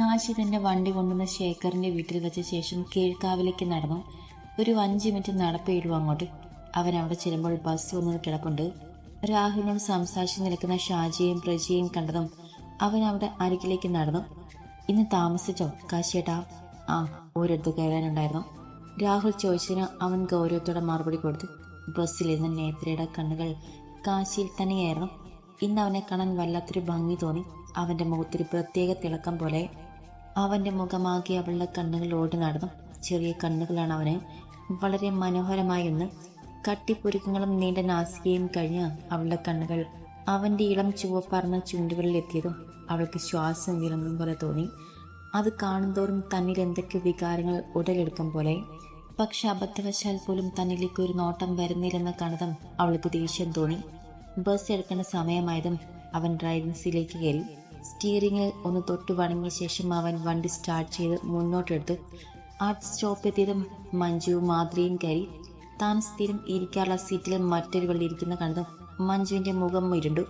കാശി തന്റെ വണ്ടി കൊണ്ടുവന്ന ശേഖറിന്റെ വീട്ടിൽ വെച്ച ശേഷം കീഴ്ക്കാവിലേക്ക് നടന്നു. ഒരു അഞ്ച് മിനിറ്റ് നടപ്പേടും അങ്ങോട്ട്. അവൻ അവിടെ ചെല്ലുമ്പോൾ ബസ് വന്നത് കിടപ്പുണ്ട്. രാഹുലിനോട് സംസാരിച്ച് നിൽക്കുന്ന ഷാജിയെയും പ്രജിയെയും കണ്ടതും അവൻ അവിടെ അരികിലേക്ക് നടന്നു. ഇന്ന് താമസിച്ചോ കാശിയേട്ടാ? ആ ഒരിടത്ത് കയറാനുണ്ടായിരുന്നു. രാഹുൽ ചോദിച്ചതിന് അവൻ ഗൗരവത്തോടെ മറുപടി കൊടുത്തു. ബസ്സിൽ നേത്രയുടെ കണ്ണുകൾ കാശിയിൽ തന്നെയായിരുന്നു. ഇന്ന് അവനെ കാണാൻ വല്ലാത്തൊരു ഭംഗി തോന്നി. അവന്റെ മുഖത്തൊരു പ്രത്യേക തിളക്കം പോലെ അവന്റെ മുഖമാകെ അവളുടെ കണ്ണുകൾ ഓടി നടന്നു. ചെറിയ കണ്ണുകളാണ് അവന്. വളരെ മനോഹരമായി ഒന്ന്. കട്ടിപ്പൊരുക്കങ്ങളും നീണ്ട നാസികയും കഴിഞ്ഞ് അവളുടെ കണ്ണുകൾ. അവന്റെ ഇളം ചുവപ്പാർന്ന ചുണ്ടുകളിൽ എത്തിയതും അവൾക്ക് ശ്വാസം വിളങ്ങും പോലെ തോന്നി. അത് കാണുന്തോറും തന്നിൽ എന്തൊക്കെ വികാരങ്ങൾ ഉടലെടുക്കും പോലെ. പക്ഷെ അബദ്ധവശാൽ പോലും തന്നിലേക്ക് ഒരു നോട്ടം വരുന്നില്ലെന്ന കണതം അവൾക്ക് ദേഷ്യം തോന്നി. ബസ് എടുക്കേണ്ട സമയമായതും അവൻ ഡ്രൈവിംഗ് സീലേക്ക് കയറി. സ്റ്റിയറിംഗിൽ ഒന്ന് തൊട്ട് വണങ്ങിയ ശേഷം അവൻ വണ്ടി സ്റ്റാർട്ട് ചെയ്ത് മുന്നോട്ടെടുത്തു ആ സ്റ്റോപ്പ് എത്തിയതും മഞ്ജുവും മാദ്രിയും കയറി. താൻ സ്ഥിരം ഇരിക്കാനുള്ള സീറ്റിൽ മറ്റൊരു ഇരിക്കുന്ന കണ്ടു മഞ്ജുവിന്റെ മുഖം ഇരുണ്ടു.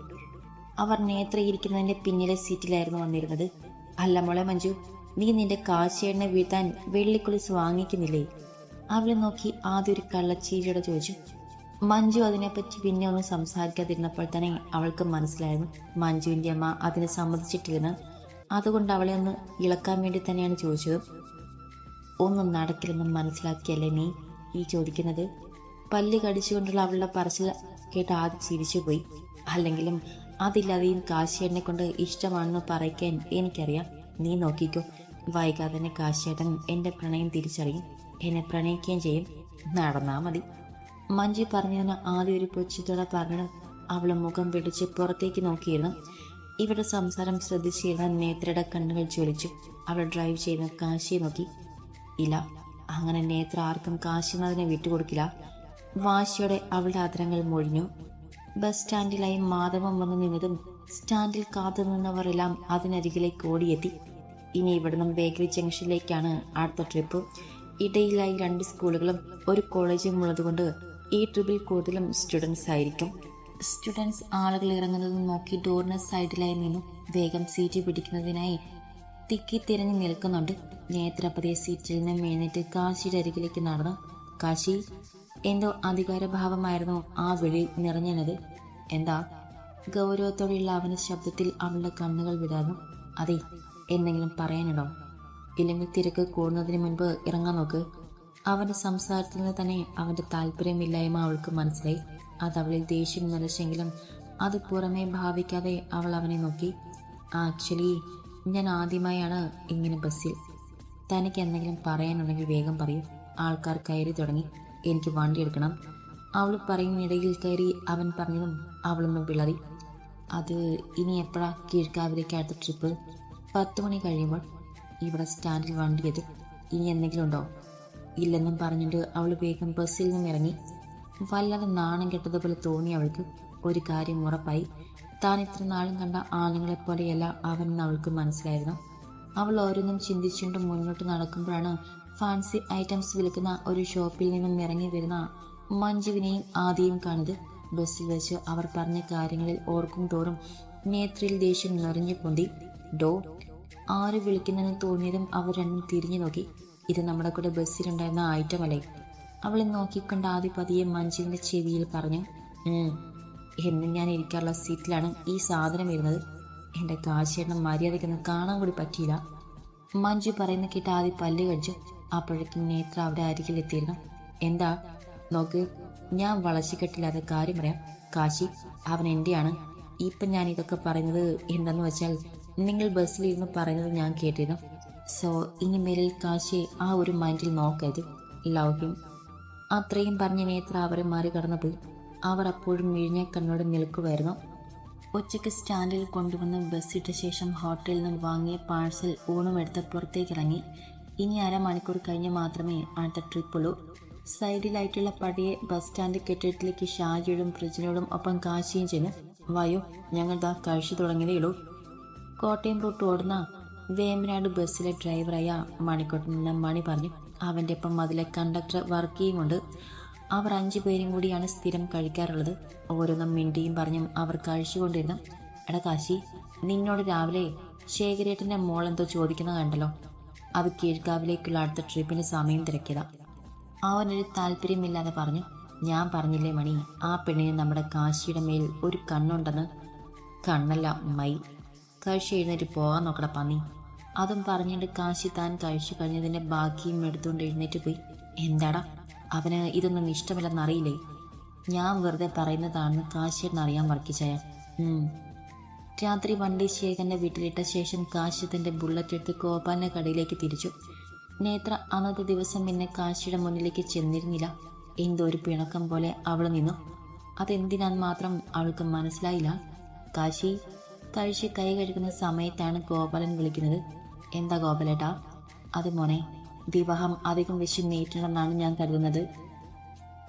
അവർ നേത്ര ഇരിക്കുന്നതിന്റെ പിന്നിലെ സീറ്റിലായിരുന്നു വന്നിരുന്നത്. അല്ല മോളെ മഞ്ജു നീ നിന്റെ കാശേടിനെ വീഴ്ത്താൻ വെള്ളിക്കുളിസ് വാങ്ങിക്കുന്നില്ലേ? അവളെ നോക്കി ആദ്യം ഒരു കള്ളച്ചീരിയോടെ ചോദിച്ചു. മഞ്ജു അതിനെപ്പറ്റി പിന്നെ ഒന്നും സംസാരിക്കാതിരുന്നപ്പോൾ തന്നെ അവൾക്ക് മനസ്സിലായിരുന്നു. മഞ്ജുവിന്റെ അമ്മ അതിനെ സമ്മതിച്ചിട്ടില്ലെന്ന്. അതുകൊണ്ട് അവളെ ഒന്ന് ഇളക്കാൻ വേണ്ടി തന്നെയാണ് ചോദിച്ചത്. ഒന്നും നടക്കില്ലെന്ന് മനസ്സിലാക്കിയല്ലേ നീ ഈ ചോദിക്കുന്നത്? പല്ല് കടിച്ചുകൊണ്ടുള്ള അവളുടെ പറച്ചിൽ കേട്ട് ആദ്യം ചിരിച്ചുപോയി അല്ലെങ്കിലും അതില്ലാതെയും കാശിയേട്ടനെ കൊണ്ട് ഇഷ്ടമാണെന്ന് പറയിക്കാൻ എനിക്കറിയാം. നീ നോക്കിക്കോ. വൈകാതെ തന്നെ കാശിയേട്ടൻ എന്റെ പ്രണയം തിരിച്ചറിയും. എന്നെ പ്രണയിക്കുകയും ചെയ്യും. നടന്നാൽ മതി. മഞ്ജു പറഞ്ഞതിന് ആദ്യം ഒരു പുച്ഛത്തോടെ പറഞ്ഞ് അവളെ മുഖം പിടിച്ച് പുറത്തേക്ക് നോക്കിയിരുന്നു. ഇവരുടെ സംസാരം ശ്രദ്ധിച്ചിരുന്ന നേത്രയുടെ കണ്ണുകൾ ചൊലിച്ചു അവൾ ഡ്രൈവ് ചെയ്യുന്ന കാശിയെ നോക്കി. ഇല്ല അങ്ങനെ നേത്ര ആർക്കും കാശിനാഥിനെ വിട്ടുകൊടുക്കില്ല. വാശിയോടെ അവളുടെ അതിരങ്ങൾ മൊഴിഞ്ഞു. ബസ് സ്റ്റാൻഡിലായി മാധവം വന്നു നിന്നതും സ്റ്റാൻഡിൽ കാത്തു നിന്നവരെല്ലാം അതിനരികിലേക്ക് ഓടിയെത്തി. ഇനി ഇവിടുന്ന് ബേക്കറി ജംഗ്ഷനിലേക്കാണ് അടുത്ത ട്രിപ്പ് ഇടയിലായി രണ്ട് സ്കൂളുകളും ഒരു കോളേജും ഉള്ളതുകൊണ്ട് ഈ ട്രിപ്പിൽ കൂടുതലും സ്റ്റുഡൻസ് ആയിരിക്കും. സ്റ്റുഡൻസ് ആളുകൾ ഇറങ്ങുന്നത് നോക്കി ഡോറിന് സൈഡിലായി നിന്നും വേഗം സീറ്റ് പിടിക്കുന്നതിനായി തിക്കി തിരഞ്ഞു നിൽക്കുന്നുണ്ട്. നേത്രപതിയെ സീറ്റിൽ നിന്ന് എഴുന്നേറ്റ് കാശിയുടെ അരികിലേക്ക് നടന്നു. കാശി എന്തോ അധികാരഭാവമായിരുന്നു ആ വിളി നിറഞ്ഞത്. എന്താ? ഗൗരവത്തോടെയുള്ള അവന്റെ ശബ്ദത്തിൽ അവളുടെ കണ്ണുകൾ വിടാർന്നു. അതെ എന്തെങ്കിലും പറയാനുണ്ടോ? ഇല്ലെങ്കിൽ തിരക്ക് കൂടുന്നതിന് മുൻപ് ഇറങ്ങാൻ നോക്ക്. അവന്റെ സംസാരത്തിൽ നിന്ന് തന്നെ അവന്റെ താല്പര്യമില്ലായ്മ അവൾക്ക് മനസ്സിലായി. അത് അവളിൽ ദേഷ്യം നിറച്ചെങ്കിലും അത് പുറമേ ഭാവിക്കാതെ അവൾ അവനെ നോക്കി. ആക്ച്വലി ഞാൻ ആദ്യമായാണ് ഇങ്ങനെ ബസ്സിൽ. തനിക്ക് എന്തെങ്കിലും പറയാനുണ്ടെങ്കിൽ വേഗം പറയൂ. ആൾക്കാർ കയറി തുടങ്ങി. എനിക്ക് വണ്ടി എടുക്കണം. അവൾ പറയുന്നിടയിൽ കയറി അവൻ പറഞ്ഞതും അവളൊന്ന് വിളറി അത് ഇനി എപ്പോഴാ കീഴ്ക്കാവിലേക്ക് അടുത്ത ട്രിപ്പ്? പത്ത് മണി കഴിയുമ്പോൾ. ഇവിടെ സ്റ്റാൻഡിൽ വണ്ടി എത്തും. ഇനി എന്തെങ്കിലും ഉണ്ടോ? ഇല്ലെന്നും പറഞ്ഞിട്ട് അവൾ വേഗം ബസ്സിൽ നിന്നും ഇറങ്ങി. വല്ലാതെ നാണം കെട്ടതുപോലെ തോന്നി അവൾക്ക്. ഒരു കാര്യം ഉറപ്പായി. താൻ ഇത്ര നാളും കണ്ട ആണുങ്ങളെപ്പോലെയല്ല അവനെന്ന് അവൾക്ക് മനസ്സിലായിരുന്നു. അവൾ ഓരോന്നും ചിന്തിച്ചുകൊണ്ട് മുന്നോട്ട് നടക്കുമ്പോഴാണ് ഫാൻസി ഐറ്റംസ് വിൽക്കുന്ന ഒരു ഷോപ്പിൽ നിന്നും ഇറങ്ങി വരുന്ന മഞ്ജുവിനെയും ആദ്യം കാണുന്നത്. ബസ്സിൽ വെച്ച് അവർ പറഞ്ഞ കാര്യങ്ങളിൽ ഓർക്കും തോറും നേത്രയിൽ ദേഷ്യം നിറഞ്ഞു പൊന്തി. ഡോ ആര് വിളിക്കുന്നെന്ന് തോന്നിയതും അവർ രണ്ടും തിരിഞ്ഞു നോക്കി. ഇത് നമ്മുടെ കൂടെ ബസ്സിലുണ്ടായിരുന്ന അല്ലേ? അവളെ നോക്കിക്കൊണ്ട് ആദ്യ പതിയെ മഞ്ജുവിന്റെ ചെവിയിൽ പറഞ്ഞു "ഉം, എന്നും ഞാൻ ഇരിക്കാറുള്ള സീറ്റിലാണ് ഈ സാധനം ഇരുന്നത് എന്റെ കാശേട്ടൻ മര്യാദയ്ക്കൊന്നും കാണാൻ കൂടി പറ്റിയില്ല. മഞ്ജു പറയുന്ന കേട്ട് ആദ്യ പല്ല് കഴിച്ചു അപ്പോഴേക്കും നേത്ര അവിടെ അരികിൽ എത്തിയിരുന്നു. എന്താ? നോക്ക് ഞാൻ വളച്ചുകെട്ടില്ലാതെ കാര്യം പറയാം. കാശി അവൻ എന്റെയാണ്. ഇപ്പം ഞാൻ ഇതൊക്കെ പറയുന്നത് എന്താന്ന് വെച്ചാൽ നിങ്ങൾ ബസ്സിലിരുന്ന് പറയുന്നത് ഞാൻ കേട്ടിരുന്നു. സോ ഇനി മേലിൽ കാശി ആ ഒരു മൈൻഡിൽ നോക്കരുത്. ലവ് ഹിം അത്രയും പറഞ്ഞ നേത്ര അവരെ മറികടന്നു പോയി അവർ അപ്പോഴും മിഴിഞ്ഞ കണ്ണോട് നിൽക്കുമായിരുന്നു ഉച്ചയ്ക്ക് സ്റ്റാൻഡിൽ കൊണ്ടുവന്ന് ബസ്സിട്ട ശേഷം ഹോട്ടലിൽ നിന്ന് വാങ്ങിയ പാഴ്സൽ ഊണുമെടുത്ത് പുറത്തേക്ക് ഇറങ്ങി ഇനി അരമണിക്കൂർ കഴിഞ്ഞ് മാത്രമേ അടുത്ത ട്രിപ്പുള്ളൂ സൈഡിലായിട്ടുള്ള പടിയെ ബസ് സ്റ്റാൻഡ് കെട്ടിടത്തിലേക്ക് ഷാജിയോടും ഫ്രിജിനോടും ഒപ്പം കാശിയും വായു വായോ ഞങ്ങൾ ദാ കഴിച്ചു തുടങ്ങിയതേയുള്ളൂ കോട്ടയം റൂട്ട് ഓടുന്ന വേമ്പനാട് ബസ്സിലെ ഡ്രൈവറായ മണിക്കോട്ടൻ മണി പറഞ്ഞു അവന്റെ ഒപ്പം അതിലെ കണ്ടക്ടർ വർക്ക് ചെയ്യുമുണ്ട് അവർ അഞ്ചു പേരും കൂടിയാണ് സ്ഥിരം കഴിക്കാറുള്ളത്. ഓരോന്നും മിണ്ടിയും പറഞ്ഞും അവർ കഴിച്ചുകൊണ്ടിരുന്നു. എടാ കാശി നിന്നോട് രാവിലെ ശേഖരേട്ടന്റെ മോളെന്തോ ചോദിക്കുന്നത് കണ്ടല്ലോ. അത് കീഴ്ക്കാവിലേക്കുള്ള അടുത്ത ട്രിപ്പിന് സമയം തിരക്കിയതാ. അവനൊരു താല്പര്യമില്ലാതെ പറഞ്ഞു ഞാൻ പറഞ്ഞില്ലേ മണി ആ പെണ്ണിന് നമ്മുടെ കാശിയുടെ മേൽ ഒരു കണ്ണുണ്ടെന്ന്. കണ്ണല്ല മൈ. കഴിച്ച് എഴുന്നേറ്റ് പോകാൻ നോക്കട പന്നി. അതും പറഞ്ഞിട്ട് കാശി താൻ കഴിച്ചു കഴിഞ്ഞതിന്റെ ബാക്കിയും എടുത്തുകൊണ്ട് എഴുന്നേറ്റ് പോയി. എന്താടാ? അവന് ഇതൊന്നും ഇഷ്ടമില്ലെന്നറിയില്ലേ ഞാൻ വെറുതെ പറയുന്നതാണെന്ന് കാശിയെന്ന് അറിയാൻ വർക്കിച്ചയ രാത്രി വണ്ടി ശേഖരന്റെ വീട്ടിലിട്ട ശേഷം കാശി ബുള്ളറ്റ് എടുത്ത് ഗോപാലിന്റെ കടയിലേക്ക് തിരിച്ചു. നേത്ര അന്നത്തെ ദിവസം പിന്നെ കാശിയുടെ മുന്നിലേക്ക് ചെന്നിരുന്നില്ല. എന്തോ ഒരു പിണക്കം പോലെ അവൾ നിന്നു. അതെന്തിനാന്ന് മാത്രം അവൾക്ക് മനസ്സിലായില്ല. കാശി കഴിച്ച് കൈ കഴുകുന്ന സമയത്താണ് ഗോപാലൻ വിളിക്കുന്നത്. എന്താ ഗോപലേട്ടാ? അത് മോനെ വിവാഹം അധികം വെച്ച് നീട്ടണമെന്നാണ് ഞാൻ കരുതുന്നത്.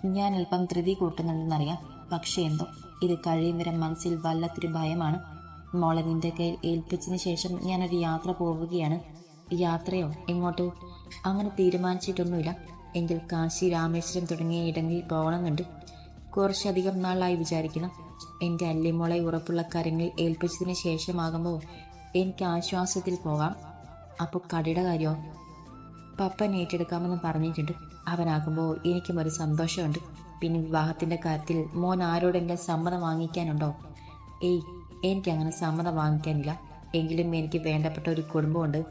ഞാൻ അല്പം ധൃതി കൂട്ടുന്നുണ്ടെന്നറിയാം പക്ഷേ എന്തോ ഇത് കഴിയും വരെ മനസ്സിൽ വല്ലാത്തൊരു ഭയമാണ്. മോളെ നിന്റെ കയ്യിൽ ഏൽപ്പിച്ചതിന് ശേഷം ഞാനൊരു യാത്ര പോവുകയാണ്. യാത്രയോ എങ്ങോട്ട്? അങ്ങനെ തീരുമാനിച്ചിട്ടൊന്നുമില്ല. എങ്കിൽ കാശി രാമേശ്വരം തുടങ്ങിയ ഇടങ്ങളിൽ പോകണമെന്നുണ്ട്. കുറച്ചധികം നാളായി വിചാരിക്കണം എന്റെ അല്ലിമോളെ ഉറപ്പുള്ള കാര്യങ്ങൾ ഏൽപ്പിച്ചതിന് ശേഷമാകുമ്പോൾ എനിക്ക് ആശ്വാസത്തിൽ പോകാം. അപ്പോൾ കടയുടെ കാര്യമോ പപ്പൻ ഏറ്റെടുക്കാമെന്ന് പറഞ്ഞിട്ടുണ്ട്. അവനാകുമ്പോൾ എനിക്കും ഒരു സന്തോഷമുണ്ട്. പിന്നെ വിവാഹത്തിന്റെ കാര്യത്തിൽ മോൻ ആരോടെങ്കിലും സമ്മതം വാങ്ങിക്കാനുണ്ടോ? ഏയ് എനിക്ക് അങ്ങനെ സമ്മതം വാങ്ങിക്കാനില്ല. എങ്കിലും എനിക്ക് വേണ്ടപ്പെട്ട ഒരു കുടുംബമുണ്ട്.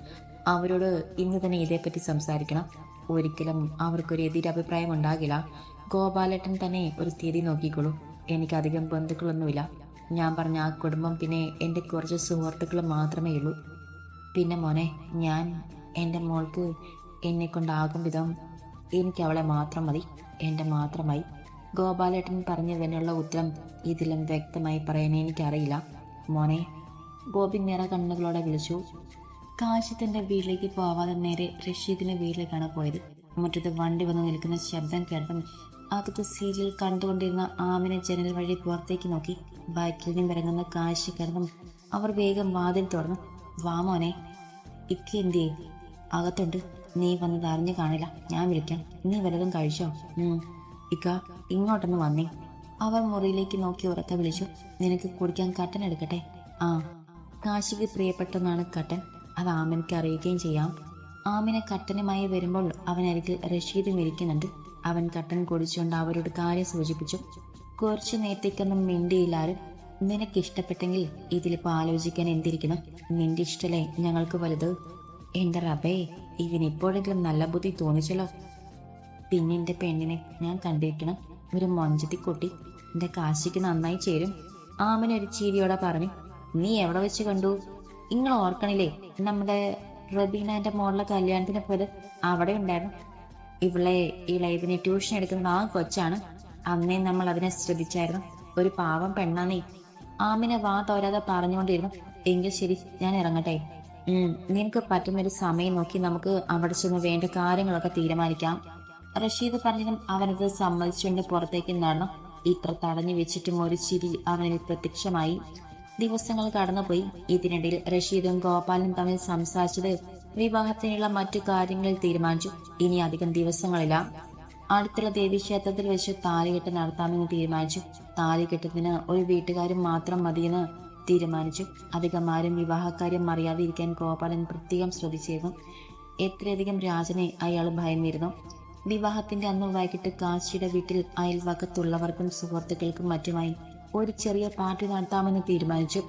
അവരോട് ഇന്ന് തന്നെ ഇതേപ്പറ്റി സംസാരിക്കണം. ഒരിക്കലും അവർക്കൊരു എതിരഭിപ്രായം ഉണ്ടാകില്ല. ഗോപാലേട്ടൻ തന്നെ ഒരു സ്ഥിതി നോക്കിക്കോളൂ. എനിക്കധികം ബന്ധുക്കളൊന്നുമില്ല. ഞാൻ പറഞ്ഞ ആ കുടുംബം പിന്നെ എന്റെ കുറച്ച് സുഹൃത്തുക്കൾ മാത്രമേ ഉള്ളൂ. പിന്നെ മോനെ ഞാൻ എന്റെ മോൾക്ക് എന്നെ കൊണ്ടാകും വിധം എനിക്ക് അവളെ മാത്രം മതി എന്റെ മാത്രമായി. ഗോപാലേട്ടൻ പറഞ്ഞതിനുള്ള ഉത്തരം ഇതിലും വ്യക്തമായി പറയാൻ എനിക്കറിയില്ല. മോനെ ഗോപി നിറ കണ്ണുകളോടെ വിളിച്ചു. കാശത്തിന്റെ വീട്ടിലേക്ക് പോവാതെ നേരെ റഷീദിന്റെ വീട്ടിലേക്കാണ് പോയത്. മുറ്റത്ത് വണ്ടി വന്ന് നിൽക്കുന്ന ശബ്ദം കേട്ടതും അകത്ത് സീരിയൽ കണ്ടുകൊണ്ടിരുന്ന ആമിനെ ജനൽ വഴി പുറത്തേക്ക് നോക്കി. ബൈക്കിൽ നിന്നും ഇറങ്ങുന്ന കാശി കിടന്നും അവർ വേഗം വാതിൽ തുറന്നു വാ മോനെ. ഇക്ക ചെയ്യും അകത്തുണ്ട്. നീ വന്നത് അറിഞ്ഞു കാണില്ല. ഞാൻ വിളിക്കാം. നീ വല്ലതും കഴിച്ചോ. ഇക്ക ഇങ്ങോട്ടൊന്ന് വന്നേ. അവർ മുറിയിലേക്ക് നോക്കി ഉറക്ക വിളിച്ചു. നിനക്ക് കുടിക്കാൻ കട്ടൻ എടുക്കട്ടെ? ആ. കാശിക്ക് പ്രിയപ്പെട്ടതാണ് കട്ടൻ. അത് ആമിനക്ക് അറിയുകയും ചെയ്യാം. ആമിനെ കട്ടനുമായി വരുമ്പോൾ അവൻ അരികിൽ റഷീദും ഇരിക്കുന്നുണ്ട്. അവൻ കട്ടൻ കുടിച്ചുകൊണ്ട് അവരോട് കാര്യം സൂചിപ്പിച്ചു. കുറച്ചു നേരത്തേക്കൊന്നും മിണ്ടിയില്ലാരും നിനക്ക് ഇഷ്ടപ്പെട്ടെങ്കിൽ ഇതിലിപ്പോ ആലോചിക്കാൻ എന്തിരിക്കണം? നിന്റെ ഇഷ്ടല്ലേ ഞങ്ങൾക്ക് വലുത്? എന്റെ റബേ ഇവനിപ്പോഴെങ്കിലും നല്ല ബുദ്ധി തോന്നിച്ചല്ലോ. പിന്നെ എന്റെ പെണ്ണിനെ ഞാൻ കണ്ടിരിക്കണം. ഒരു മൊഞ്ചത്തി കുട്ടി എന്റെ കാശിക്ക് നന്നായി ചേരും. ആമൻ ഒരു ചീരിയോടെ പറഞ്ഞു നീ എവിടെ വെച്ച് കണ്ടു? നിങ്ങൾ ഓർക്കണില്ലേ നമ്മുടെ റബീനാന്റെ മോളിലെ കല്യാണത്തിന് പോയത് അവിടെ ഉണ്ടായിരുന്നു. ഇവളെ ഇളയതിനെ ട്യൂഷൻ എടുക്കുന്ന ആ കൊച്ചാണ്. അന്നേ നമ്മൾ അതിനെ ശ്രദ്ധിച്ചായിരുന്നു. ഒരു പാവം പെണ്ണാന്നേ ആമിനെ വാ തോരാതെ പറഞ്ഞുകൊണ്ടിരുന്നു. എങ്കിൽ ശരി ഞാൻ ഇറങ്ങട്ടെ. നിനക്ക് പറ്റുന്നൊരു സമയം നോക്കി നമുക്ക് അവിടെ ചെന്ന് വേണ്ട കാര്യങ്ങളൊക്കെ തീരുമാനിക്കാം. റഷീദ് പറഞ്ഞതും അവനത് സമ്മതിച്ചുകൊണ്ട് പുറത്തേക്ക് നടന്നു. ഇത്ര തടഞ്ഞു വെച്ചിട്ടും ഒരു ചിരി അവനിൽ പ്രത്യക്ഷമായി. ദിവസങ്ങൾ കടന്നുപോയി. ഇതിനിടയിൽ റഷീദും ഗോപാലും തമ്മിൽ സംസാരിച്ചത് വിവാഹത്തിനുള്ള മറ്റു കാര്യങ്ങളിൽ തീരുമാനിച്ചു. ഇനി അധികം ദിവസങ്ങളില്ല. അടുത്തുള്ള ദേവീക്ഷേത്രത്തിൽ വെച്ച് താലികെട്ട് നടത്താമെന്ന് തീരുമാനിച്ചു. താലികെട്ടത്തിന് ഒരു വീട്ടുകാരും മാത്രം മതിയെന്ന് തീരുമാനിച്ചു. അധികമാരും വിവാഹക്കാര്യം അറിയാതെ ഇരിക്കാൻ ഗോപാലൻ പ്രത്യേകം ശ്രദ്ധിച്ചിരുന്നു. എത്രയധികം രാജനെ അയാൾ ഭയന്നിരുന്നു. വിവാഹത്തിന്റെ അന്ന് വൈകിട്ട് കാശിയുടെ വീട്ടിൽ അയൽവക്കത്തുള്ളവർക്കും സുഹൃത്തുക്കൾക്കും മറ്റുമായി ഒരു ചെറിയ പാർട്ടി നടത്താമെന്ന് തീരുമാനിച്ചു.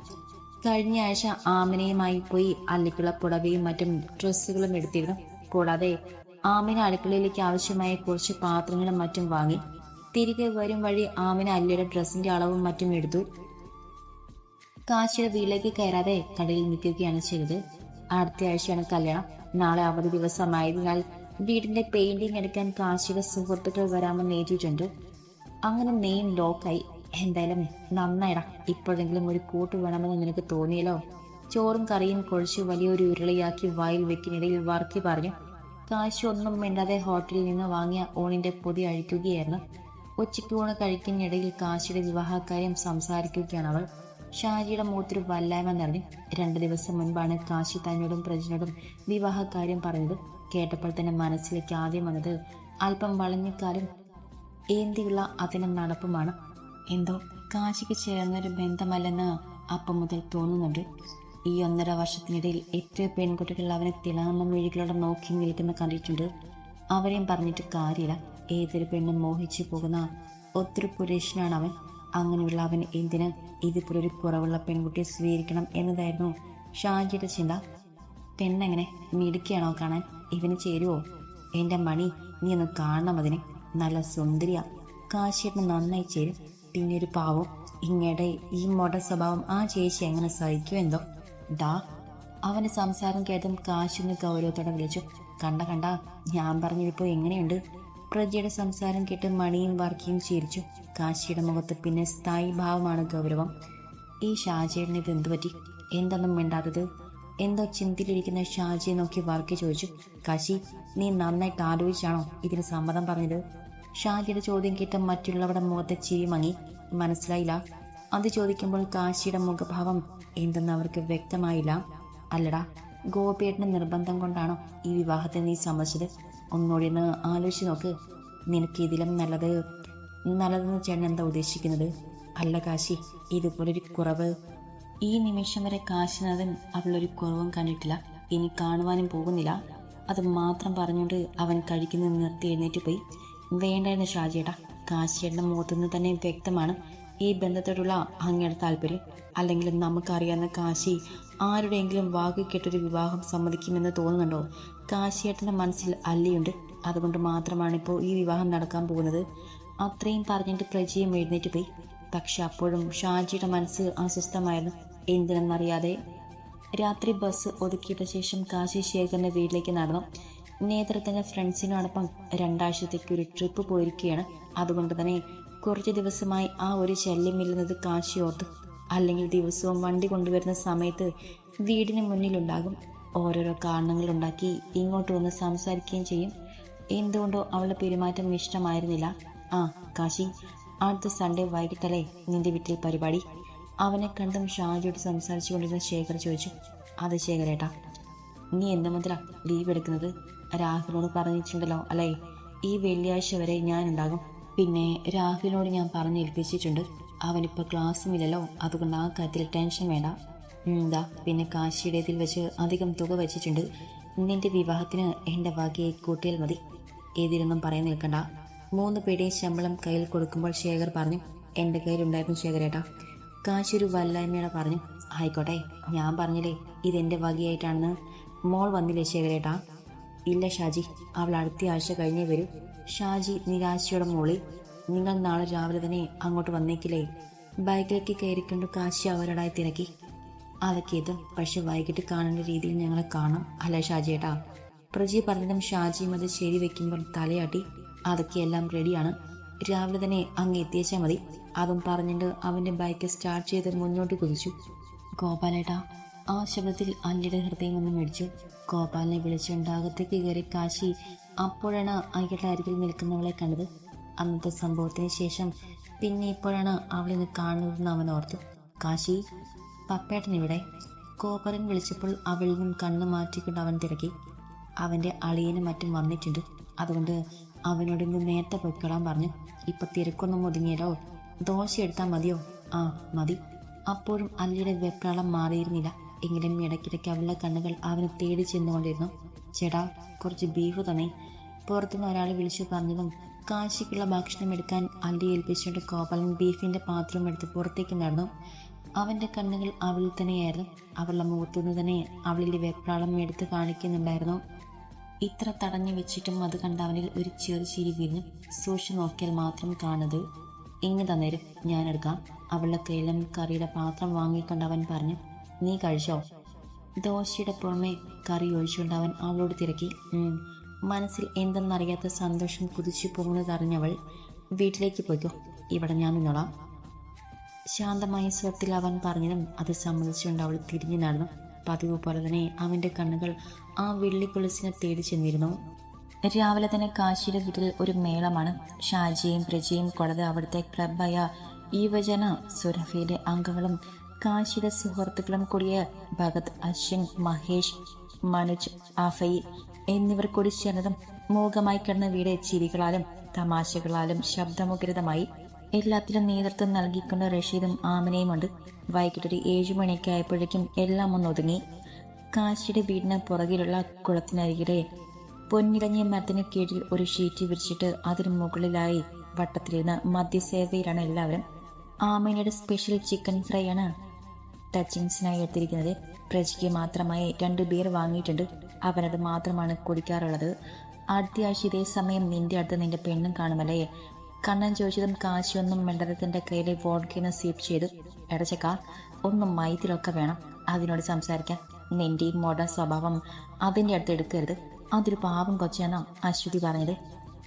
കഴിഞ്ഞ ആഴ്ച ആമനയുമായി പോയി അല്ലിക്കുള്ള പുടവയും മറ്റും ഡ്രസ്സുകളും എടുത്തിരുന്നു. കൂടാതെ ആമിന അടുക്കളയിലേക്ക് ആവശ്യമായ കുറച്ച് പാത്രങ്ങളും മറ്റും വാങ്ങി തിരികെ വരും വഴി ആമിന അല്ലിയുടെ ഡ്രസ്സിന്റെ അളവും മറ്റും എടുത്തു. കാശിയുടെ വീട്ടിലേക്ക് കയറാതെ കടയിൽ നിൽക്കുകയാണ് ചെയ്തത്. അടുത്ത ആഴ്ചയാണ് കല്യാണം. നാളെ അവധി ദിവസമായതിനാൽ വീടിന്റെ പെയിന്റിംഗ് എടുക്കാൻ കാശിയുടെ സുഹൃത്തുക്കൾ വരാമെന്ന് ഏറ്റിട്ടുണ്ട് അങ്ങനെ നെയിം ലോക്കായി. എന്തായാലും നന്നായിടാ. ഇപ്പോഴെങ്കിലും ഒരു കൂട്ട് വേണമെന്ന് നിനക്ക് തോന്നിയല്ലോ? ചോറും കറിയും കുഴച്ച് വലിയൊരു ഉരുളയാക്കി വായിൽ വെക്കിനിടയിൽ വർക്കി പറഞ്ഞു. കാശ് ഒന്നും മിണ്ടാതെ ഹോട്ടലിൽ നിന്ന് വാങ്ങിയ ഊണിന്റെ പൊതി അഴിക്കുകയായിരുന്നു. ഉച്ചയ്ക്ക് ഊണ് കഴിക്കുന്നിടയിൽ കാശിയുടെ വിവാഹക്കാര്യം സംസാരിക്കുകയാണ് അവൾ. ഷാജിയുടെ മൂത്തൊരു വല്ലായ്മ നിറഞ്ഞു. രണ്ടു ദിവസം മുൻപാണ് കാശി തന്നോടും പ്രജനോടും വിവാഹക്കാര്യം പറഞ്ഞത്. കേട്ടപ്പോൾ തന്നെ മനസ്സിലേക്ക് ആദ്യം വന്നത് അല്പം വളഞ്ഞക്കാലും ഏന്തിയുള്ള അതിനും നടപ്പുമാണ്. എന്തോ കാശിക്ക് ചേർന്നൊരു ബന്ധമല്ലെന്ന് അപ്പം മുതൽ തോന്നുന്നുണ്ട്. ഈ ഒന്നര വർഷത്തിനിടയിൽ എത്ര പെൺകുട്ടികൾ അവനെ തിളങ്ങുന്ന മിഴികളോടെ നോക്കി നിൽക്കുന്ന കണ്ടിട്ടുണ്ട്. അവരെയും പറഞ്ഞിട്ട് കാര്യമില്ല. ഏതൊരു പെണ്ണും മോഹിച്ചു പോകുന്ന ഒത്തിരി പുരുഷനാണ് അവൻ. അങ്ങനെയുള്ള അവൻ എന്തിന് ഇതുപോലൊരു കുറവുള്ള പെൺകുട്ടിയെ സ്വീകരിക്കണം എന്നതായിരുന്നു ഷാജിയുടെ ചിന്ത. പെണ്ണെങ്ങനെ മിടുക്കിയാണോ കാണാൻ? ഇവന് ചേരുവോ? എന്റെ മണി നീ ഒന്ന് കാണണം അതിനെ. നല്ല സുന്ദരിയാ. കാശിയേട്ടന് നന്നായി ചേരും. പിന്നെ ഒരു പാവം. ഇങ്ങയുടെ ഈ മൊട സ്വഭാവം ആ ചേച്ചി എങ്ങനെ സഹിക്കുമോ ഡാ അവന്റെ സംസാരം കേട്ടും കാശിന്ന് ഗൗരവത്തോടെ വിളിച്ചു. കണ്ട കണ്ട ഞാൻ പറഞ്ഞതിപ്പോ എങ്ങനെയുണ്ട്? പ്രജയുടെ സംസാരം കേട്ട് മണിയും വർക്കിയും ചിരിച്ചു. കാശിയുടെ മുഖത്ത് പിന്നെ സ്ഥായി ഭാവമാണ് ഗൗരവം. ഈ ഷാജേടിന് ഇത് എന്തു പറ്റി? എന്തൊന്നും മിണ്ടാത്തത്? എന്തോ ചിന്തിയിലിരിക്കുന്ന ഷാജിയെ നോക്കി വർക്കി ചോദിച്ചു. കാശി നീ നന്നായിട്ട് ആലോചിച്ചാണോ ഇതിന് സമ്മതം പറഞ്ഞത്? ഷാജിയുടെ ചോദ്യം കേട്ട് മറ്റുള്ളവരുടെ മുഖത്തെ ചിരി മങ്ങി. മനസ്സിലായില്ല. അത് ചോദിക്കുമ്പോൾ കാശിയുടെ മുഖഭാവം എന്തെന്ന് അവർക്ക് വ്യക്തമായില്ല. അല്ലടാ ഗോപിയേട്ടന് നിർബന്ധം കൊണ്ടാണോ ഈ വിവാഹത്തെ നീ സമ്മതിച്ചത്? ഒന്നുകൂടി ഒന്ന് ആലോചിച്ച് നോക്ക്. നിനക്ക് ഇതിലും നല്ലത് നല്ലതെന്ന് ചേട്ടൻ എന്താ ഉദ്ദേശിക്കുന്നത്? അല്ല കാശി ഇതുപോലൊരു കുറവ്. ഈ നിമിഷം വരെ കാശിനാഥൻ അവളൊരു കുറവും കണ്ടിട്ടില്ല. ഇനി കാണുവാനും പോകുന്നില്ല. അത് മാത്രം പറഞ്ഞുകൊണ്ട് അവൻ കഴിക്കുന്നത് നിർത്തി എഴുന്നേറ്റ് പോയി. വേണ്ടായിരുന്നു ഷാജിയേട്ടാ കാശിയേട്ടന്റെ മുഖത്തുനിന്ന് തന്നെ വ്യക്തമാണ്. ഈ ബന്ധത്തോടുള്ള അങ്ങയുടെ താല്പര്യം അല്ലെങ്കിൽ നമുക്കറിയാവുന്ന കാശി ആരുടെയെങ്കിലും വാക്ക് കേട്ടൊരു വിവാഹം സമ്മതിക്കുമെന്ന് തോന്നുന്നുണ്ടോ? കാശിയേട്ടന്റെ മനസ്സിൽ അല്ലിയുണ്ട്. അതുകൊണ്ട് മാത്രമാണ് ഇപ്പോൾ ഈ വിവാഹം നടക്കാൻ പോകുന്നത്. അത്രയും പറഞ്ഞിട്ട് പ്രജയും എഴുന്നേറ്റ് പോയി. പക്ഷെ അപ്പോഴും ഷാജിയുടെ മനസ്സ് അസ്വസ്ഥമായിരുന്നു. എന്തിനെന്നറിയാതെ രാത്രി ബസ് ഒതുക്കിയിട്ട ശേഷം കാശി ശേഖറിന്റെ വീട്ടിലേക്ക് നടന്നു. നേതൃത്വത്തിന്റെ ഫ്രണ്ട്സിനോടൊപ്പം രണ്ടാഴ്ചത്തേക്ക് ഒരു ട്രിപ്പ് പോയിരിക്കുകയാണ്. അതുകൊണ്ട് തന്നെ കുറച്ച് ദിവസമായി ആ ഒരു ശല്യമില്ലെന്നത് കാശി ഓർത്തു അല്ലെങ്കിൽ ദിവസവും വണ്ടി കൊണ്ടുവരുന്ന സമയത്ത് വീടിന് മുന്നിലുണ്ടാകും. ഓരോരോ കാരണങ്ങളുണ്ടാക്കി ഇങ്ങോട്ട് വന്ന് സംസാരിക്കുകയും ചെയ്യും. എന്തുകൊണ്ടോ അവളുടെ പെരുമാറ്റം ഇഷ്ടമായിരുന്നില്ല. ആ കാശി അടുത്ത സൺഡേ വൈകിട്ടല്ലേ നിന്റെ വീട്ടിൽ പരിപാടി? അവനെ കണ്ടും ഷാജിയോട് സംസാരിച്ചു കൊണ്ടിരുന്ന ശേഖർ ചോദിച്ചു. അത് ശേഖരേട്ടാ നീ എന്ത് മുതല ലീവ് എടുക്കുന്നത്? രാഹുലിനോട് പറഞ്ഞിട്ടുണ്ടല്ലോ അല്ലേ? ഈ വെള്ളിയാഴ്ച വരെ ഞാൻ ഉണ്ടാകും പിന്നെ രാഹുലിനോട് ഞാൻ പറഞ്ഞേൽപ്പിച്ചിട്ടുണ്ട് അവനിപ്പോൾ ക്ലാസ്സുമില്ലല്ലോ അതുകൊണ്ട് ആ കാര്യത്തിൽ ടെൻഷൻ വേണ്ട. എന്താ പിന്നെ കാശിയുടേതിൽ വെച്ച് അധികം തുക വെച്ചിട്ടുണ്ട്. നിന്റെ വിവാഹത്തിന് എന്റെ വകയെ കൂട്ടിയാൽ മതി. ഏതിരൊന്നും പറയാൻ നിൽക്കണ്ട. മൂന്ന് പേടിയും ശമ്പളം കയ്യിൽ കൊടുക്കുമ്പോൾ ശേഖർ പറഞ്ഞു എന്റെ കയ്യിലുണ്ടായിരുന്നു ശേഖരേട്ടാ. കാശി ഒരു വല്ലായ്മയോടെ പറഞ്ഞു. ആയിക്കോട്ടെ ഞാൻ പറഞ്ഞില്ലേ ഇതെന്റെ വകയായിട്ടാണെന്ന്. മോൾ വന്നില്ലേ ശേഖരേട്ടാ? ഇല്ല ഷാജി അവൾ അടുത്ത ആഴ്ച കഴിഞ്ഞേ വരൂ. ഷാജി നിരാശയുടെ മോളി നിങ്ങൾ നാളെ രാവിലെ തന്നെ അങ്ങോട്ട് വന്നേക്കില്ലേ? ബൈക്കിലേക്ക് കയറിക്കൊണ്ട് കാശി അവരോടായി തിരക്കി. അതൊക്കെ എത്തും പക്ഷെ വൈകിട്ട് കാണേണ്ട രീതിയിൽ ഞങ്ങളെ കാണാം അല്ല ഷാജിയേട്ടാ? പ്രജി പറഞ്ഞതും ഷാജിയും അത് ശരി വെക്കുമ്പോൾ തലയാട്ടി അതൊക്കെ എല്ലാം റെഡിയാണ്. രാവിലെ തന്നെ അങ്ങ് എത്തിയേച്ചാൽ മതി. അതും പറഞ്ഞിട്ട് അവന്റെ ബൈക്ക് സ്റ്റാർട്ട് ചെയ്ത് മുന്നോട്ട് കുതിച്ചു. ഗോപാലേട്ടാ ആ ശബ്ദത്തിൽ അല്ലിയുടെ ഹൃദയം ഒന്ന് മേടിച്ചു. ഗോപാലിനെ വിളിച്ചുകൊണ്ട് അകത്തേക്ക് കയറി കാശി അപ്പോഴാണ് അയാളുടെ അരികിൽ നിൽക്കുന്നവളെ കണ്ടത്. അന്നത്തെ സംഭവത്തിന് ശേഷം പിന്നെ ഇപ്പോഴാണ് അവളിന്ന് കാണുന്നതെന്ന് അവൻ ഓർത്തു. കാശി പപ്പേട്ടൻ ഇവിടെ. കോപ്പറൻ വിളിച്ചപ്പോൾ അവളിൽ നിന്നും കണ്ണു മാറ്റിക്കൊണ്ട് അവൻ തിരക്കി. അവന്റെ അളിയനും മറ്റും വന്നിട്ടുണ്ട്. അതുകൊണ്ട് അവനോട് ഇന്ന് നേരത്തെ പൊയ്ക്കൊള്ളാൻ പറഞ്ഞു. ഇപ്പൊ തിരക്കൊന്നും ഒതുങ്ങിയല്ലോ. ദോശ എടുത്താൽ മതിയോ? ആ മതി. അപ്പോഴും അല്ലിയുടെ വെപ്രാളം മാറിയിരുന്നില്ല. എങ്കിലും ഇടയ്ക്കിടയ്ക്ക് അവളുടെ കണ്ണുകൾ അവനെ തേടി ചെന്നുകൊണ്ടിരുന്നു. ചേട്ടാ കുറച്ച് ബീഫ് തന്നെ. പുറത്തുനിന്ന് ഒരാൾ വിളിച്ചു പറഞ്ഞതും കാശിക്കുള്ള ഭക്ഷണം എടുക്കാൻ അല്ലി ഏൽപ്പിച്ചുകൊണ്ട് കോപാലൻ ബീഫിന്റെ പാത്രം എടുത്ത് പുറത്തേക്ക് നടന്നു. അവന്റെ കണ്ണുകൾ അവളിൽ തന്നെയായിരുന്നു. അവളുടെ മുഖത്തുനിന്ന് തന്നെ അവളിലെ വെപ്രാളം എടുത്ത് കാണിക്കുന്നുണ്ടായിരുന്നു. ഇത്ര തടഞ്ഞു വെച്ചിട്ടും അത് കണ്ട അവനിൽ ഒരു ചെറു ചിരി വീഞ്ഞു സൂക്ഷിച്ചു നോക്കിയാൽ മാത്രം കാണുന്നത് ഇങ്ങ് തന്നേരും ഞാനെടുക്കാം അവളുടെ കയ്യിലും കറിയുടെ പാത്രം വാങ്ങിക്കൊണ്ട് അവൻ പറഞ്ഞു നീ കഴിച്ചോ? ദോശയുടെ പുറമെ കറി ഒഴിച്ചുകൊണ്ട് അവൻ അവളോട് തിരക്കി. മനസ്സിൽ എന്തെന്നറിയാത്ത സന്തോഷം കുതിച്ചു പോകുന്നതറിഞ്ഞവൾ വീട്ടിലേക്ക് പോയിക്കോ. ഇവിടെ ഞാൻ നിന്നോളാം. ശാന്തമായ സ്വത്തിൽ അവൻ പറഞ്ഞതും അത് സമ്മതിച്ചുകൊണ്ട് അവൾ തിരിഞ്ഞു നടന്നു. പതിവ് പോലെ തന്നെ അവന്റെ കണ്ണുകൾ ആ വെള്ളി പൊളിസിനെ തേടി ചെന്നിരുന്നു. രാവിലെ തന്നെ കാശിയുടെ വീട്ടിൽ ഒരു മേളമാണ്. ഷാജിയും പ്രജയും കൂടാതെ അവിടുത്തെ ക്ലബായ യുവജന സുരഭയിലെ അംഗങ്ങളും കാശിയുടെ സുഹൃത്തുക്കളും കൂടിയ ഭഗത് അശ്വിൻ മഹേഷ് മനുജ് അഫൈ എന്നിവർ കൂടി ചേർന്നതും മൂകമായി കിടന്ന വീട് ചിരികളാലും തമാശകളാലും ശബ്ദമുഖരിതമായി എല്ലാത്തിലും നേതൃത്വം നൽകിക്കൊണ്ട് റഷീദും ആമനയും ഉണ്ട് വൈകിട്ടൊരു ഏഴു മണിയൊക്കെ ആയപ്പോഴേക്കും എല്ലാം ഒന്ന് ഒതുങ്ങി കാശിയുടെ വീടിന് പുറകിലുള്ള കുളത്തിനരികിലെ പൊന്നിടഞ്ഞ മരത്തിന് കീഴിൽ ഒരു ഷീറ്റ് വിരിച്ചിട്ട് അതിന് മുകളിലായി വട്ടത്തിലിരുന്ന മദ്യസേവയിലാണ് എല്ലാവരും. ആമനയുടെ സ്പെഷ്യൽ ചിക്കൻ ഫ്രൈ ആണ് ടച്ചിങ്സിനായി എടുത്തിരിക്കുന്നത്. പ്രജിക്ക് മാത്രമായി രണ്ട് ബിയർ വാങ്ങിയിട്ടുണ്ട്. അവനത് മാത്രമാണ് കുടിക്കാറുള്ളത്. അടുത്ത ആഴ്ച ഇതേ സമയം നിന്റെ അടുത്ത് നിന്റെ പെണ്ണും കാണുമല്ലേ? കണ്ണൻ ചോദിച്ചതും കാശിയൊന്നും മിണ്ടരത്തിന്റെ കയ്യിലെ വോഡ്കിന്ന് സീപ്പ് ചെയ്തു. എടച്ചക്ക ഒന്നും മൈത്തിലൊക്കെ വേണം. അതിനോട് സംസാരിക്കാൻ നിന്റെ ഈ സ്വഭാവം അതിന്റെ അടുത്ത് എടുക്കരുത്. അതൊരു പാപം കൊച്ചാന്നാ അശ്വതി പറഞ്ഞത്.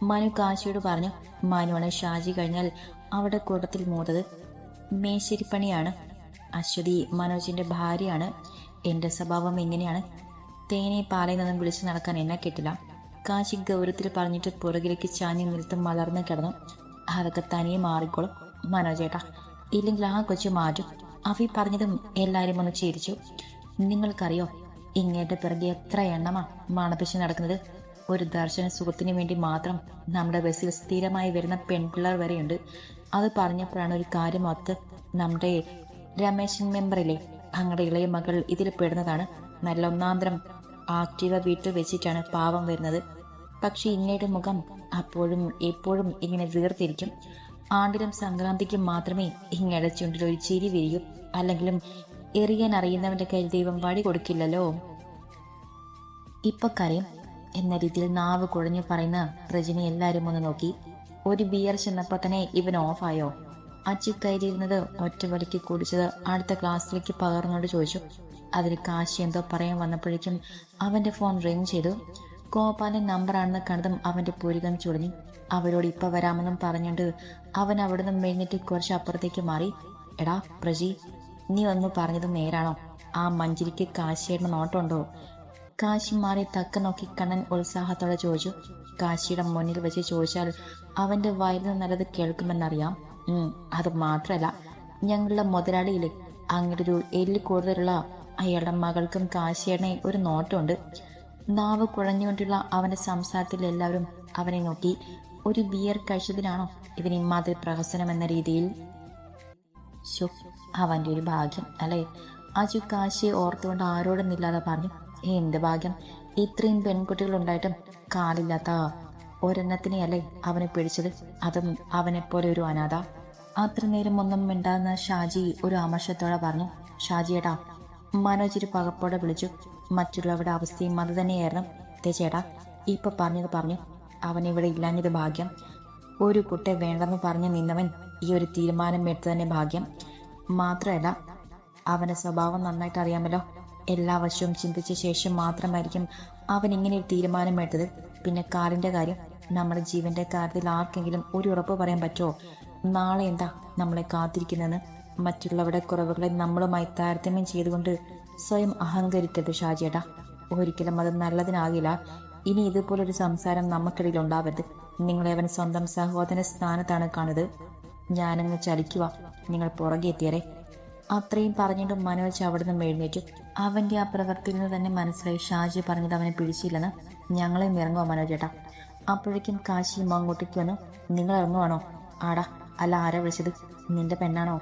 മനു കാശിയോട് പറഞ്ഞു മനുവാണ് ഷാജി കഴിഞ്ഞാൽ അവിടെ കൂട്ടത്തിൽ മൂത്തത് മേശരിപ്പണിയാണ്. അശ്വതി മനോജിന്റെ ഭാര്യയാണ്. എന്റെ സ്വഭാവം എങ്ങനെയാണ് തേനെ പാലയിൽ നിന്നും വിളിച്ചു നടക്കാൻ എന്നെ കിട്ടില്ല. കാശി ഗൗരവത്തിൽ പറഞ്ഞിട്ട് പുറകിലേക്ക് ചാഞ്ഞു നിലത്തും മലർന്നു കിടന്നു. അതൊക്കെ തനിയെ മാറിക്കോളും മനോജേട്ടാ. ഇല്ലെങ്കിൽ ആ കൊച്ചു മാറ്റും. അവി പറഞ്ഞതും എല്ലാവരും ഒന്ന് ചിരിച്ചു. നിങ്ങൾക്കറിയോ ഇങ്ങേട്ട് പിറകെ എത്ര എണ്ണമാ മണപ്പിച്ച് നടക്കുന്നത്? ഒരു ദർശന സുഖത്തിന് വേണ്ടി മാത്രം നമ്മുടെ ബസ്സിൽ സ്ഥിരമായി വരുന്ന പെൺപിള്ളേർ വരെയുണ്ട്. അത് പറഞ്ഞപ്പോഴാണ് ഒരു കാര്യം ഒത്ത് നമ്മുടെ രമേശൻ മെമ്പറിലെ അങ്ങടെ ഇളയ മകൾ ഇതിൽ പെടുന്നതാണ് നല്ല ഒന്നാന്തരം ആക്റ്റീവ വീട്ടിൽ വെച്ചിട്ടാണ് പാവം വരുന്നത്. പക്ഷെ ഇങ്ങയുടെ മുഖം അപ്പോഴും എപ്പോഴും ഇങ്ങനെ വീർത്തിരിക്കും. ആണ്ടിലും സംക്രാന്തിക്കും മാത്രമേ ഇങ്ങയുടെ ചുണ്ടിൽ ഒരു ചിരി വിരിയൂ. അല്ലെങ്കിലും എറിയാൻ അറിയുന്നവന്റെ കയ്യിൽ ദൈവം വഴി കൊടുക്കില്ലല്ലോ. ഇപ്പൊ കരയും. എന്ന രീതിയിൽ നാവ് കുഴഞ്ഞു പറയുന്ന രജനി എല്ലാരും ഒന്ന് നോക്കി. ഒരു ബിയർ ചെന്നപ്പോ തന്നെ ഇവൻ ഓഫായോ? അച്ചു കയറിയിരുന്നത് ഒറ്റ വലിക്ക് കുടിച്ചത് അടുത്ത ക്ലാസ്സിലേക്ക് പകർന്നോട് ചോദിച്ചു. അതിൽ കാശി എന്തോ പറയാൻ വന്നപ്പോഴേക്കും അവന്റെ ഫോൺ റിങ് ചെയ്തു. ഗോപാലൻ നമ്പറാണെന്ന് കണ്ടതും അവന്റെ പൂരികം ചുളിഞ്ഞു. അവരോട് ഇപ്പൊ വരാമെന്നും പറഞ്ഞുകൊണ്ട് അവൻ അവിടെ നിന്ന് കുറച്ച് അപ്പുറത്തേക്ക് മാറി. എടാ പ്രജി നീ ഒന്ന് പറഞ്ഞത് നേരാണോ? ആ മഞ്ചിരിക്ക് കാശിയുടെ നോട്ടമുണ്ടോ? കാശി മാറി തക്ക നോക്കി കണ്ണൻ ഉത്സാഹത്തോടെ ചോദിച്ചു. കാശിയുടെ മുന്നിൽ വെച്ച് ചോദിച്ചാൽ അവന്റെ വായിൽ നിന്ന് നല്ലത് കേൾക്കുമെന്നറിയാം. അത് മാത്രല്ല ഞങ്ങളുടെ മുതലാളിയിലെ അങ്ങനെ ഒരു എല്ല് കൂടുതലുള്ള അയാളുടെ മകൾക്കും കാശിയണേ ഒരു നോട്ടമുണ്ട്. നാവ് കുഴഞ്ഞുകൊണ്ടുള്ള അവന്റെ സംസാരത്തിൽ എല്ലാവരും അവനെ നോക്കി ഒരു ബിയർ കഴിച്ചതിനാണോ ഇതിന് ഇമാതിരി പ്രഹസനം എന്ന രീതിയിൽ? ശോ അവന്റെ ഒരു ഭാഗ്യം അല്ലേ? അജു കാശിയെ ഓർത്തുകൊണ്ട് ആരോടൊന്നില്ലാതെ പറഞ്ഞു എന്ത് ഭാഗ്യം? ഇത്രയും പെൺകുട്ടികൾ ഉണ്ടായിട്ടും കാലില്ലാത്ത ഒരെണ്ണത്തിനെ അല്ലേ അവനെ പിടിച്ചത്? അതും അവനെപ്പോലെ ഒരു അനാഥ. അത്ര നേരം ഒന്നും മിണ്ടാന്ന് ഷാജി ഒരു ആമർഷത്തോടെ പറഞ്ഞു. ഷാജിയേടാ മനോജ് ഒരു പകപ്പോടെ വിളിച്ചു. മറ്റുള്ളവരുടെ അവസ്ഥയും അത് തന്നെയായിരുന്നു. തേച്ചേടാ ഇപ്പൊ പറഞ്ഞത് പറഞ്ഞു. അവൻ ഇവിടെ ഇല്ലാഞ്ഞത് ഭാഗ്യം. ഒരു കുട്ടെ വേണ്ടെന്ന് പറഞ്ഞു നിന്നവൻ ഈ ഒരു തീരുമാനം എടുത്തു തന്നെ ഭാഗ്യം. മാത്രമല്ല അവന്റെ സ്വഭാവം നന്നായിട്ട് അറിയാമല്ലോ. എല്ലാ വശവും ചിന്തിച്ച ശേഷം മാത്രമായിരിക്കും അവൻ ഇങ്ങനെ ഒരു തീരുമാനം എടുത്തത്. പിന്നെ കാറിന്റെ കാര്യം നമ്മുടെ ജീവന്റെ കാര്യത്തിൽ ആർക്കെങ്കിലും ഒരു ഉറപ്പ് പറയാൻ പറ്റുമോ? നാളെ എന്താ നമ്മളെ കാത്തിരിക്കുന്നതെന്ന് മറ്റുള്ളവരുടെ കുറവുകളെ നമ്മളുമായി താരതമ്യം ചെയ്തുകൊണ്ട് സ്വയം അഹങ്കരിക്കരുത് ഷാജിയേട്ടാ. ഒരിക്കലും അത് നല്ലതിനാകില്ല. ഇനി ഇതുപോലൊരു സംസാരം നമുക്കിടയിൽ ഉണ്ടാവരുത്. നിങ്ങളെ അവൻ സ്വന്തം സഹോദര സ്ഥാനത്താണ് കാണുന്നത്. ഞാനങ്ങ് ചലിക്കുക നിങ്ങൾ പുറകെ എത്തിയരെ അത്രയും പറഞ്ഞിട്ട് മനോജ് അവിടെ നിന്ന് എഴുന്നേറ്റു. അവന്റെ ആ പ്രവൃത്തിയിൽ നിന്ന് തന്നെ മനസ്സിലായി ഷാജി പറഞ്ഞത് അവനെ പിടിച്ചില്ലെന്ന്. ഞങ്ങളെയും ഇറങ്ങുക മനോജേട്ടാ അപ്പോഴേക്കും കാശിയും അങ്ങോട്ടേക്ക് വന്നു. നിങ്ങൾ ഇറങ്ങുവാണോ? ആടാ അല്ല ആരാ വിളിച്ചത്? നിന്റെ പെണ്ണാണോ?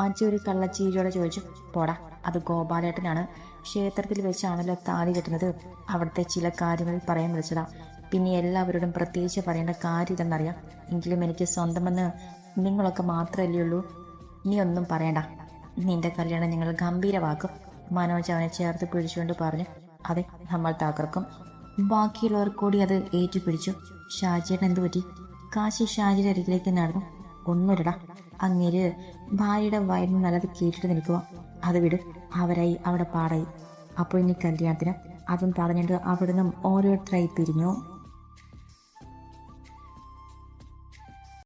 അജി ഒരു കള്ളച്ചീരിയോടെ ചോദിച്ചു. പോടാ അത് ഗോപാലേട്ടനാണ്. ക്ഷേത്രത്തിൽ വെച്ചാണല്ലോ താലി കെട്ടുന്നത്. അവിടുത്തെ ചില കാര്യങ്ങൾ പറയാൻ വിളിച്ചതാ. പിന്നെ എല്ലാവരോടും പ്രത്യേകിച്ച് പറയേണ്ട കാര്യമില്ലെന്നറിയാം എങ്കിലും എനിക്ക് സ്വന്തമെന്ന് നിങ്ങളൊക്കെ മാത്രമല്ലേ ഉള്ളൂ. നീ ഒന്നും പറയണ്ട. നിന്റെ കല്യാണം ഞങ്ങൾ ഗംഭീരമാക്കും. മനോജ് അവനെ ചേർത്ത് പിടിച്ചുകൊണ്ട് പറഞ്ഞു. അതെ നമ്മൾ താക്കർക്കും ബാക്കിയുള്ളവർ കൂടി അത് ഏറ്റുപിടിച്ചു. ഷാജിയുടെ എന്തു പറ്റി? കാശി ഷാജിയുടെ അരികിലേക്ക് നടന്നു. ഒന്നുമില്ലടാ അങ്ങേര് ഭാര്യയുടെ വയറിന് നല്ലത് കേട്ടിട്ട് നിൽക്കുക അത് വിട് അവരായി അവിടെ പാടായി. അപ്പോൾ ഇനി കല്യാണത്തിന് അതും പറഞ്ഞിട്ട് അവിടുന്ന് ഓരോരുത്തരായി പിരിഞ്ഞു.